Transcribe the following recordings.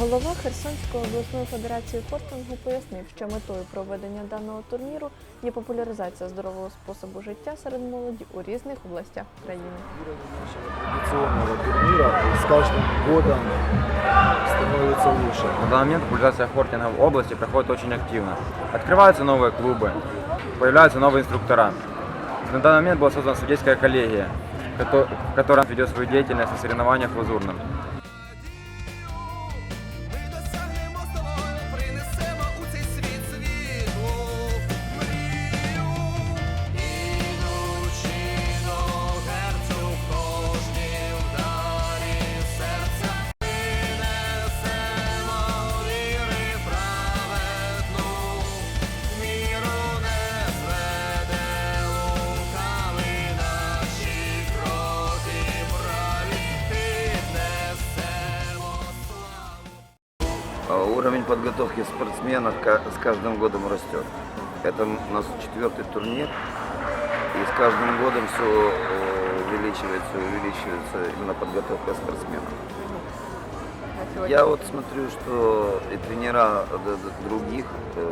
Голова Херсонської обласної федерації фортингу пояснив, що метою проведення даного турніру є популяризація здорового способу життя серед молоді у різних областях країни. традиционного турнира с каждым годом становится лучше. На данный момент популяризация хортинга в области проходит очень активно. Открываются новые клубы, появляются новые инструктора. На данный момент была создана судейская коллегия, кото- которая ведет свою деятельность на соревнованиях в Лазурном. Уровень подготовки спортсменов с каждым годом растет. Это у нас четвертый турнир, и с каждым годом все увеличивается, увеличивается именно подготовка спортсменов. Я вот смотрю, что и тренера д- других э,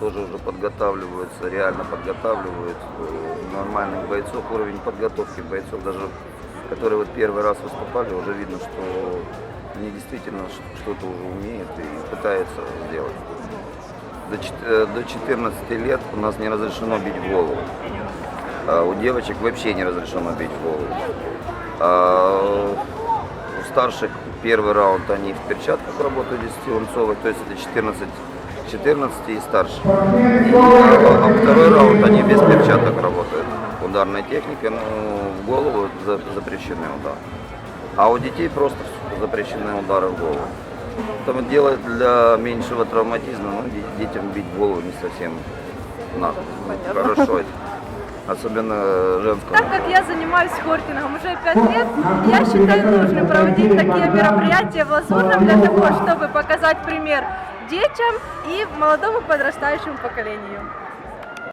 тоже уже подготавливаются, реально подготавливают э, нормальных бойцов. Уровень подготовки бойцов, даже которые вот первый раз выступали, уже видно, что они действительно что-то уже умеют и пытаются сделать. До, чет- э, до 14 лет у нас не разрешено бить в голову. А у девочек вообще не разрешено бить в голову. А у старших первый раунд они в перчатках работают 10-унцовых, то есть это 14, 14 и старше. А, второй раунд они без перчаток работают. Ударная техника, но в голову за- запрещены удары. А у детей просто запрещены удары в голову. Поэтому делать для меньшего травматизма, ну, де- детям бить голову не совсем надо. Хорошо это. Особенно женскому. Так как я занимаюсь хортингом уже 5 лет, я считаю нужным проводить такие мероприятия в Лазурном для того, чтобы показать пример детям и молодому подрастающему поколению.